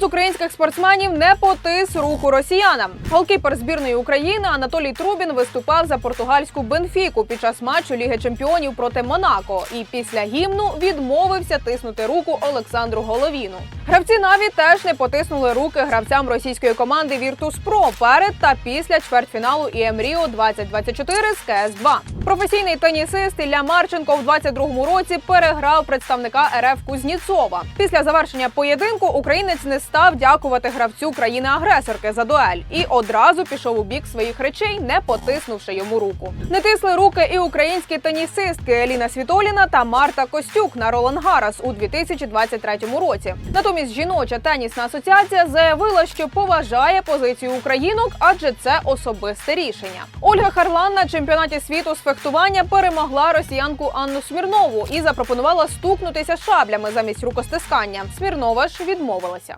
З українських спортсменів не потис руку росіянам? Голкіпер збірної України Анатолій Трубін виступав за португальську Бенфіку під час матчу Ліги Чемпіонів проти Монако і після гімну відмовився тиснути руку Олександру Головіну. Гравці Наві теж не потиснули руки гравцям російської команди Virtus.pro перед та після чвертьфіналу ІМ Ріо 2024 з КС 2 Професійний тенісист Ілля Марченко в 22-му році переграв представника РФ Кузніцова. Після завершення поєдинку українець не став дякувати гравцю країни-агресорки за дуель і одразу пішов у бік своїх речей, не потиснувши йому руку. Не тисли руки і українські тенісистки Еліна Світоліна та Марта Костюк на Ролан Гарас у 2023 році. Натомість жіноча тенісна асоціація заявила, що поважає позицію українок, адже це особисте рішення. Ольга Харлан на чемпіонаті світу з фехтування перемогла росіянку Анну Смірнову і запропонувала стукнутися шаблями замість рукостискання. Смірнова ж відмовилася.